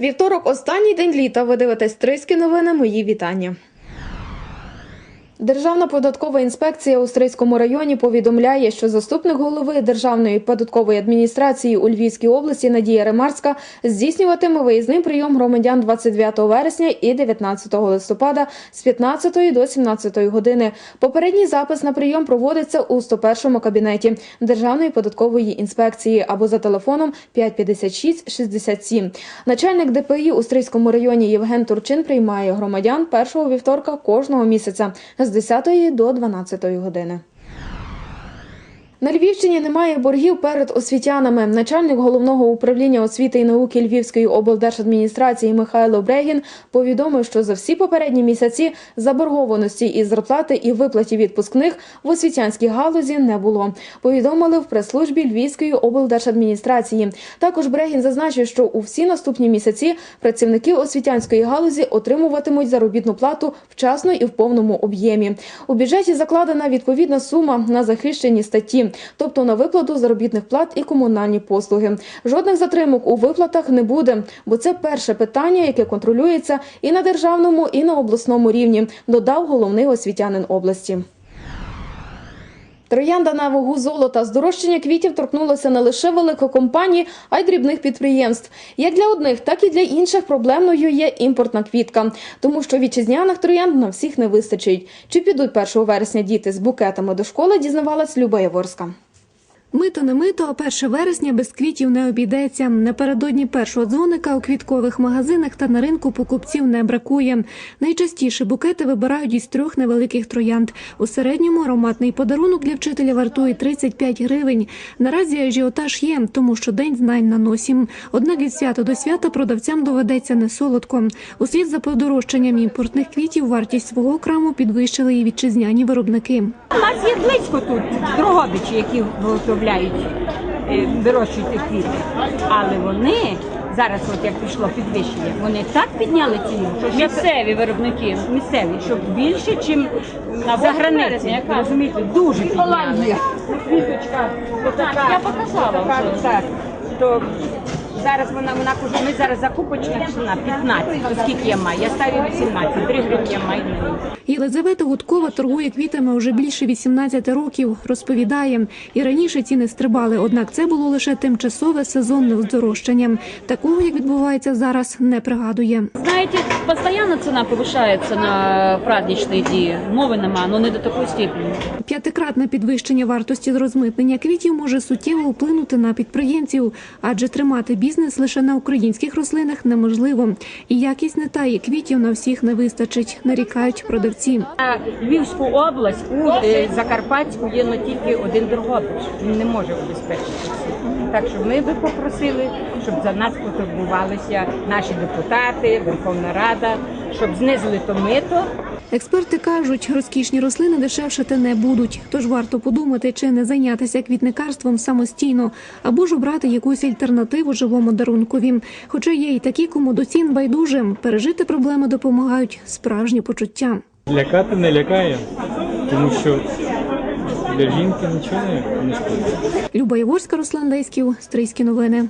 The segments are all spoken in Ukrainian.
Вівторок, останній день літа. Ви дивитесь Триські новини. Мої вітання. Державна податкова інспекція у Стрийському районі повідомляє, що заступник голови Державної податкової адміністрації у Львівській області Надія Ремарська здійснюватиме виїзний прийом громадян 29 вересня і 19 листопада з 15 до 17 години. Попередній запис на прийом проводиться у 101 кабінеті Державної податкової інспекції або за телефоном 556 67. Начальник ДПІ у Стрийському районі Євген Турчин приймає громадян першого вівторка кожного місяця з 10 до 12 години. На Львівщині немає боргів перед освітянами. Начальник головного управління освіти і науки Львівської облдержадміністрації Михайло Брегін повідомив, що за всі попередні місяці заборгованості із зарплати і виплаті відпускних в освітянській галузі не було. Повідомили в прес-службі Львівської облдержадміністрації. Також Брегін зазначив, що у всі наступні місяці працівники освітянської галузі отримуватимуть заробітну плату вчасно і в повному об'ємі. У бюджеті закладена відповідна сума на захищені статті тобто на виплату заробітних плат і комунальні послуги. Жодних затримок у виплатах не буде, бо це перше питання, яке контролюється і на державному, і на обласному рівні, додав головний освітянин області. Троянда на вагу золота здорожчання квітів торкнулося не лише великокомпаній, а й дрібних підприємств. Як для одних, так і для інших проблемною є імпортна квітка, тому що вітчизняних троянд на всіх не вистачить. Чи підуть 1 вересня діти з букетами до школи, дізнавалась Люба Яворська. Мито не мито, а 1 вересня без квітів не обійдеться. Напередодні першого дзвоника у квіткових магазинах та на ринку покупців не бракує. Найчастіше букети вибирають із трьох невеликих троянд. У середньому ароматний подарунок для вчителя вартує 35 гривень. Наразі ажіотаж є, тому що день знань на носі. Однак від свята до свята продавцям доведеться не солодко. Услід за подорожчанням імпортних квітів вартість свого краму підвищили і вітчизняні виробники. У нас є близько тут Дрогобичі, які виготовляють, е, вирощують квіти. Але вони зараз, от як пішло підвищення, вони так підняли ціну, що Місцеві виробники. місцеві, що більше, ніж за границею. Розумієте, дуже підняли. Квіточка, Я показала так. То зараз вона, вона каже, ми зараз закупочна ціна 15, то скільки я маю? Я ставлю 18, 3 гривні я маю. Єлизавета Гудкова торгує квітами уже більше 18 років. Розповідає, і раніше ціни стрибали, однак це було лише тимчасове сезонне здорожчання. Такого, як відбувається зараз, не пригадує. Знаете, постоянно цена повышается на праздничные дни. Мови нема, но не до такої степени. П'ятикратне підвищення вартості розмитнення квітів може суттєво вплинути на підприємців, адже тримати бізнес лише на українських рослинах неможливо. І якість не та і квітів на всіх не вистачить, нарікають продавці. На Львівську область у е, Закарпатську є ну, тільки один Дрогобич. Він не може обезпечити всіх. Так що ми би попросили, щоб за нас потурбувалися наші депутати, Верховна Рада, щоб знизили то мито. Експерти кажуть, розкішні рослини дешевшати не будуть. Тож варто подумати, чи не зайнятися квітникарством самостійно, або ж обрати якусь альтернативу живому дарункові. Хоча є й такі, кому до цін байдуже. Пережити проблеми допомагають справжні почуття. Лякати не лякає, тому що для жінки нічого не- не шкодить. Люба Яворська, Руслан Леськів, Стрийські новини.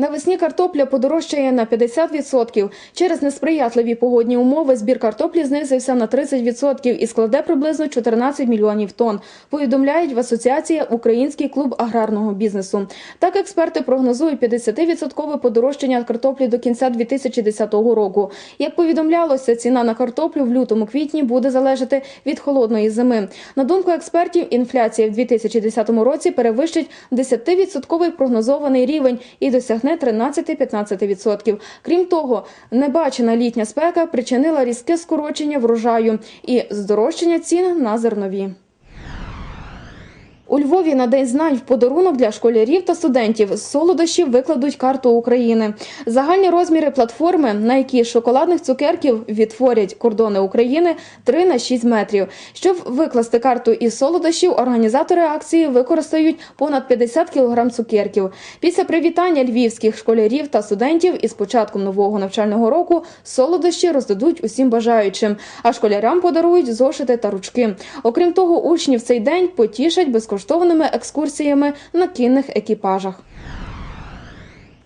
Навесні картопля подорожчає на 50%. Через несприятливі погодні умови збір картоплі знизився на 30% і складе приблизно 14 мільйонів тонн. Повідомляють в асоціації Український клуб аграрного бізнесу. Так експерти прогнозують 50% подорожчання картоплі до кінця 2010 року. Як повідомлялося, ціна на картоплю в лютому-квітні буде залежати від холодної зими. На думку експертів, інфляція в 2010 році перевищить 10% прогнозований рівень і досягне 13-15%. Крім того, небачена літня спека причинила різке скорочення врожаю і здорожчання цін на зернові. У Львові на День знань в подарунок для школярів та студентів з солодощів викладуть карту України. Загальні розміри платформи, на якій шоколадних цукерків відтворять кордони України 3 на 6 метрів. Щоб викласти карту із солодощів, організатори акції використають понад 50 кг цукерків. Після привітання львівських школярів та студентів із початком нового навчального року солодощі роздадуть усім бажаючим, а школярам подарують зошити та ручки. Окрім того, учні в цей день потішать безкоштовними екскурсіями на кінних екіпажах.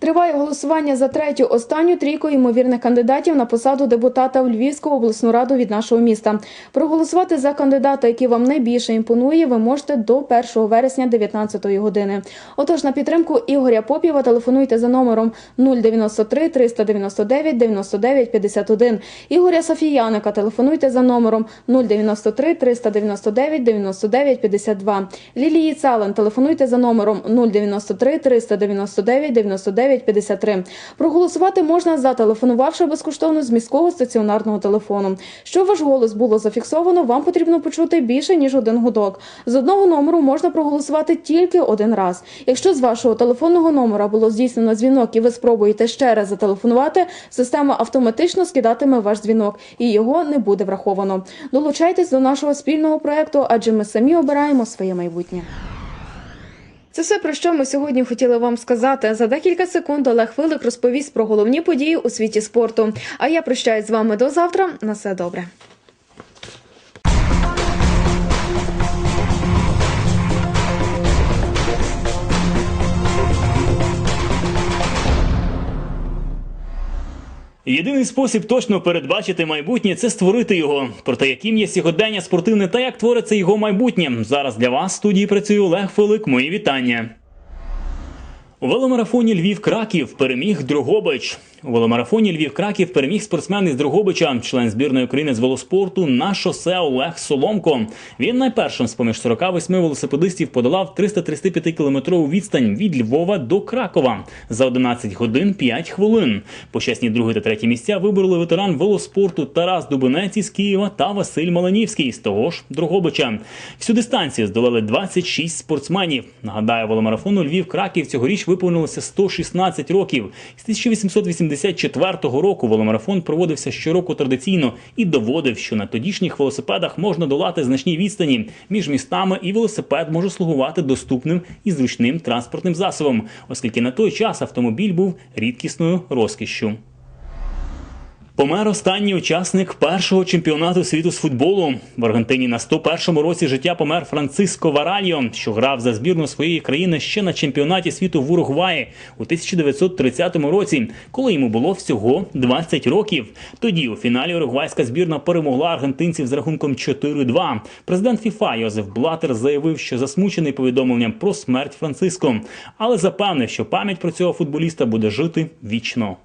Триває голосування за третю останню трійку ймовірних кандидатів на посаду депутата в Львівську обласну раду від нашого міста. Проголосувати за кандидата, який вам найбільше імпонує, ви можете до 1 вересня 19 години. Отож, на підтримку Ігоря Попєва телефонуйте за номером 093 399 99 51. Ігоря Софіяника телефонуйте за номером 093 399 99 52. Лілії Цален телефонуйте за номером 093 399 99 53. Проголосувати можна зателефонувавши безкоштовно з міського стаціонарного телефону. Щоб ваш голос було зафіксовано, вам потрібно почути більше ніж один гудок. З одного номеру можна проголосувати тільки один раз. Якщо з вашого телефонного номера було здійснено дзвінок і ви спробуєте ще раз зателефонувати, система автоматично скидатиме ваш дзвінок і його не буде враховано. Долучайтесь до нашого спільного проекту, адже ми самі обираємо своє майбутнє. Це все про що ми сьогодні хотіли вам сказати. За декілька секунд Олег Филик розповість про головні події у світі спорту. А я прощаюсь з вами до завтра. На все добре. Єдиний спосіб точно передбачити майбутнє це створити його. Проте яким є сьогодення спортивне та як твориться його майбутнє. Зараз для вас в студії працює Олег Фелик. Мої вітання. У веломарафоні Львів Краків переміг Дрогобич. У веломарафоні Львів Краків переміг спортсмен із Дрогобича, член збірної України з велоспорту на шосе Олег Соломко. Він найпершим з поміж 48 велосипедистів подолав 335 кілометрову відстань від Львова до Кракова за 11 годин 5 хвилин. Почесні друге та третє місця вибороли ветеран велоспорту Тарас Дубинець із Києва та Василь Маланівський з того ж Дрогобича. Всю дистанцію здолали 26 спортсменів. Нагадаю, веломарафону Львів Краків цьогоріч виповнилося 116 років. З 1884 року веломарафон проводився щороку традиційно і доводив, що на тодішніх велосипедах можна долати значні відстані між містами, і велосипед може слугувати доступним і зручним транспортним засобом, оскільки на той час автомобіль був рідкісною розкішшю. Помер останній учасник першого чемпіонату світу з футболу. В Аргентині на 101-му році життя помер Франциско Варальо, що грав за збірну своєї країни ще на чемпіонаті світу в Уругваї у 1930 році, коли йому було всього 20 років. Тоді у фіналі уругвайська збірна перемогла аргентинців з рахунком 4-2. Президент ФІФА Йозеф Блатер заявив, що засмучений повідомленням про смерть Франциско, але запевнив, що пам'ять про цього футболіста буде жити вічно.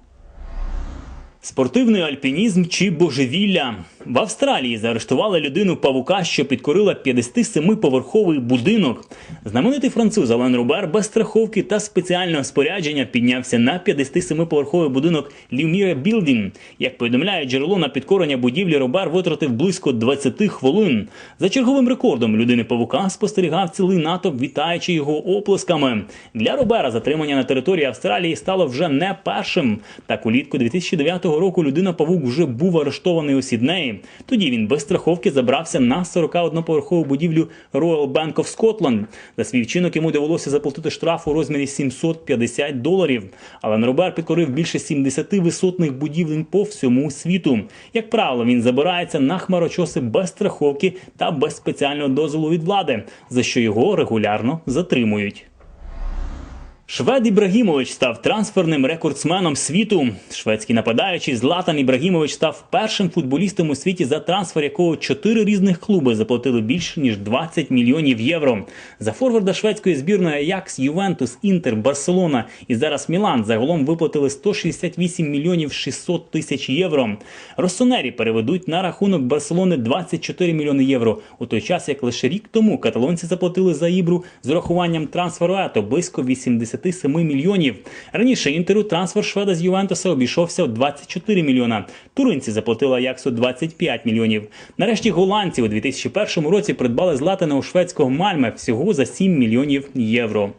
Спортивний альпінізм чи божевілля в Австралії заарештували людину павука, що підкорила 57-поверховий будинок. Знаменитий француз Ален Рубер без страховки та спеціального спорядження піднявся на 57-поверховий будинок Люміре Білдін. Як повідомляє джерело на підкорення будівлі, Робер витратив близько 20 хвилин. За черговим рекордом людини павука спостерігав цілий натовп, вітаючи його оплесками. Для Робера затримання на території Австралії стало вже не першим. Так улітку 2009 року людина павук вже був арештований у Сіднеї. Тоді він без страховки забрався на 41-поверхову будівлю Royal Bank of Scotland. За свій вчинок йому довелося заплатити штраф у розмірі 750 доларів. Але Робер підкорив більше 70 висотних будівель по всьому світу. Як правило, він забирається на хмарочоси без страховки та без спеціального дозволу від влади, за що його регулярно затримують. Швед Ібрагімович став трансферним рекордсменом світу. Шведський нападаючий Златан Ібрагімович став першим футболістом у світі, за трансфер якого чотири різних клуби заплатили більше ніж 20 мільйонів євро. За форварда шведської збірної Аякс, Ювентус, Інтер, Барселона і зараз Мілан загалом виплатили 168 мільйонів 600 тисяч євро. Росонері переведуть на рахунок Барселони 24 мільйони євро. У той час, як лише рік тому каталонці заплатили за Ібру з урахуванням трансферу ето близько 87 мільйонів. Раніше інтеру трансфер шведа з Ювентуса обійшовся в 24 мільйона. Туринці заплатили Аяксу 25 мільйонів. Нарешті голландці у 2001 році придбали Златана у шведського Мальме всього за 7 мільйонів євро.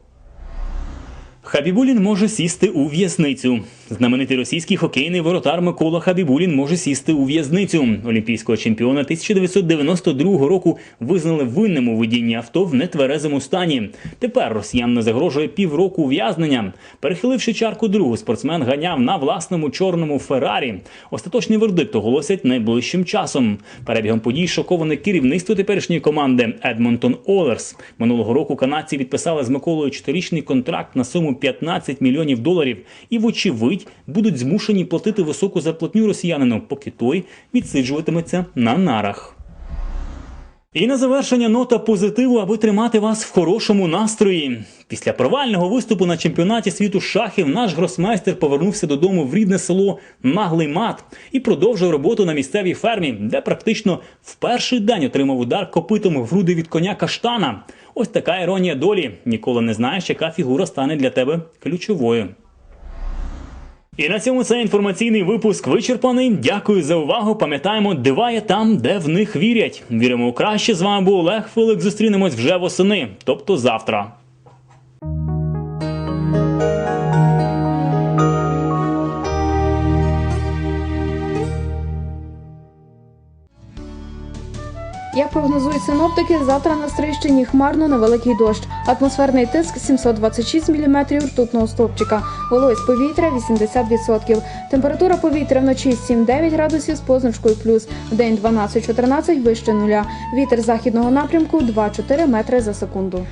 Хабібулін може сісти у в'язницю. Знаменитий російський хокейний воротар Микола Хабібулін може сісти у в'язницю. Олімпійського чемпіона 1992 року визнали винним у водінні авто в нетверезому стані. Тепер росіян не загрожує півроку ув'язнення. Перехиливши чарку другу, спортсмен ганяв на власному чорному Феррарі. Остаточний вердикт оголосять найближчим часом. Перебігом подій шоковане керівництво теперішньої команди Едмонтон Олерс. Минулого року канадці підписали з Миколою чотирічний контракт на суму 15 мільйонів доларів і, вочевидь, будуть змушені платити високу зарплатню росіянину, поки той відсиджуватиметься на нарах. І на завершення нота позитиву, аби тримати вас в хорошому настрої. Після провального виступу на чемпіонаті світу шахів наш гросмейстер повернувся додому в рідне село Наглий Мат і продовжив роботу на місцевій фермі, де практично в перший день отримав удар копитом в груди від коня каштана. Ось така іронія долі. Ніколи не знаєш, яка фігура стане для тебе ключовою. І на цьому цей інформаційний випуск вичерпаний. Дякую за увагу. Пам'ятаємо, диває там, де в них вірять. Віримо у краще. З вами був Олег Филик. Зустрінемось вже восени, тобто завтра. Як прогнозують синоптики, завтра на Стрийщині хмарно невеликий дощ. Атмосферний тиск 726 мм ртутного стовпчика. Вологість повітря 80%. Температура повітря вночі 7-9 градусів з позначкою плюс. В день 12-14 вище нуля. Вітер західного напрямку 2-4 метри за секунду.